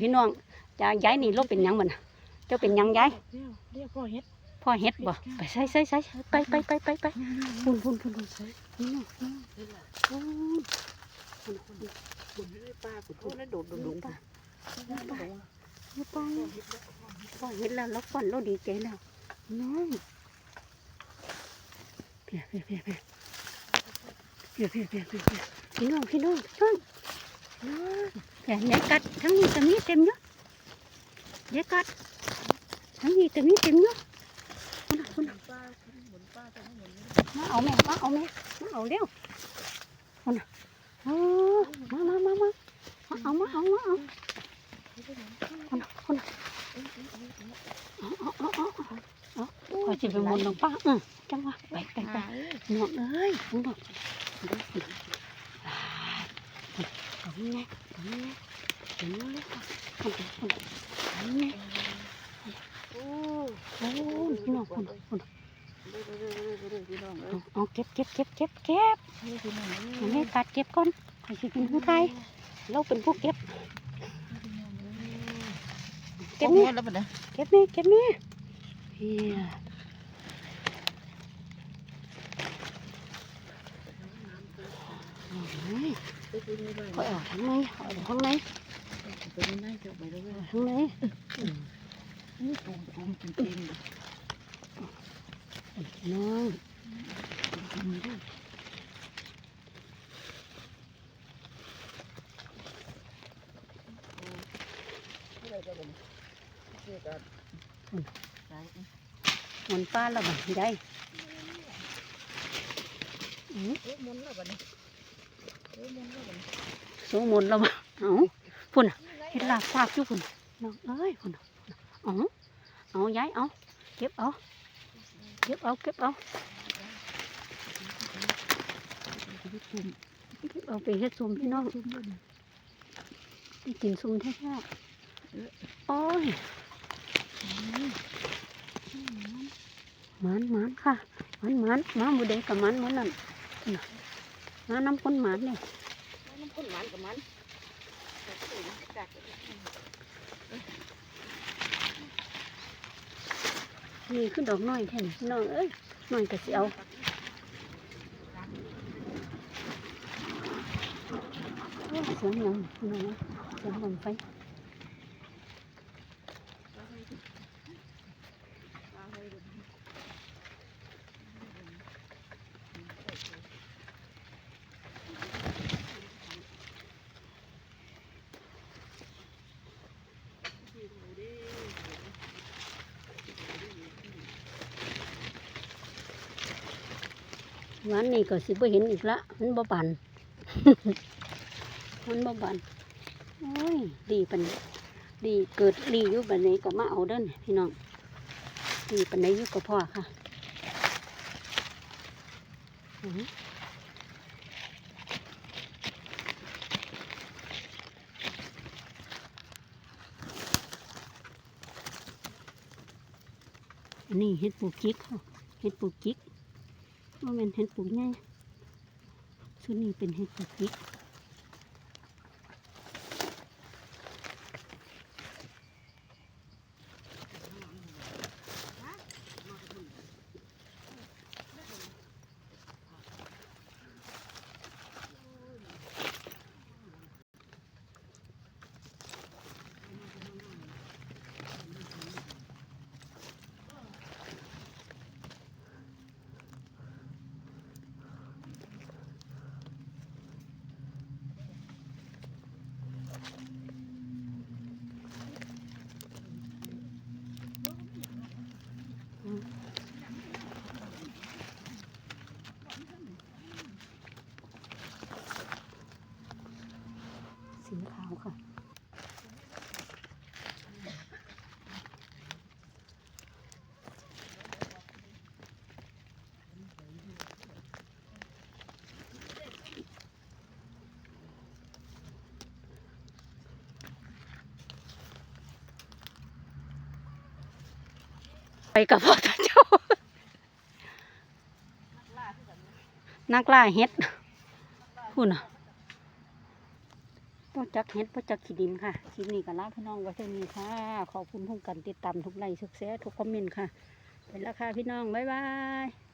พี่น้องจะย้ายนี่ลบเป็นยังบ่น่ะเจ้าเป็นยังย้ายเรียกพ่อเฮ็ดพ่อเฮ็ดบ่ไปใส่ใส่ใส่ไปไปไปไปไปพุ่นพุ่นพุ่นพุ่นใส่พี่น้องพุ่นพุ่นพุ่นพุ่นป้าพุ่นพุ่นแล้วโดดดุงป้าป้าป้าพ่อเฮ็ดแล้วแล้วก่อนเราดีใจแล้วน้องเพียเพียเพียเพียเพียเพียเพียพี่น้องพี่น้องพี่น้อง 약간 당이 좀이 땜요? 약간 당이 좀이 땜요? 하나 하나 nó ổn nè nó ổn nè nó ổn đéo. Con nào? Má má má má má. Ổn má ổn má ổn ổn ổn ổn chỉ về một đồng ba ừ trăng hoa. Bảy cành cành ngọn ơi. Đúng rồi. ตัวนี้ไงตัวนี้ไงเห็นนู้นเลยค่ะคนตัวคนตัวนี้ไงโอ้โหพี่น้องคนคนเอาเก็บเก็บเก็บเก็บเก็บยังไม่ตัดเก็บก่อนใครจะเป็นผู้ไทยเราเป็นผู้เก็บ เก็บนี่เก็บนี่เก็บนี่ Họ ở tháng nay, họ ở hôm nay. Hôm nay. Hôm nay Ngon pha là bằng đây. Muốn là bằng đây. สูงมุนแล้วบ่เอ๋อพุ่นเห็ดลากฟากอยู่พุ่นน้องเอ้ยพุ่นเอาเอาย้ายเอาเก็บเอาเก็บเอาเก็บเอาเก็บเอาไปเฮ็ดซุ่มพี่น้องที่กินซุ่มแท้ๆโอ้ยมันมันค่ะมันมันมาหมูดงกับมันมันนั่น หมาน้ำคนหมันเนี่ยน้ำข้นหวานกับมันจักนี่คือดอกน้อยแท่นพี่น้องเอ้ยน้อยก็สิเอาโอ้ยเสียงหยังพี่น้องเสียงบังไฟ วันนี้ก็สิบ่เห็นอีกละ มันบ่บันมันบ่บันโอ้ย ดีปันดีเกิดดีอยู่ปันนี้ก็มาเอาเด้นพี่น้อง ดีปันนี้อยู่กับพ่อค่ะอันนี้เห็ดปูกจิกค่ะเห็ดปูกจิก ว่าเป็นเห็ดปุ๋ยไงชุดนี้เป็นเห็ดปลูกจิก สีขาวค่ะไปกับพ่อตาเจ้า นักล่าเฮ็ดพูดน่ะ พ่อจักเฮ็ดบ่จักขีดินค่ะคลิปนี้ก็ลาพี่น้องไว้เท่านี้ค่ะ ขอบคุณทุกการติดตามทุกไลค์ทุกแชร์ทุกคอมเมนต์ค่ะ เป็นราคาพี่น้อง บ๊ายบาย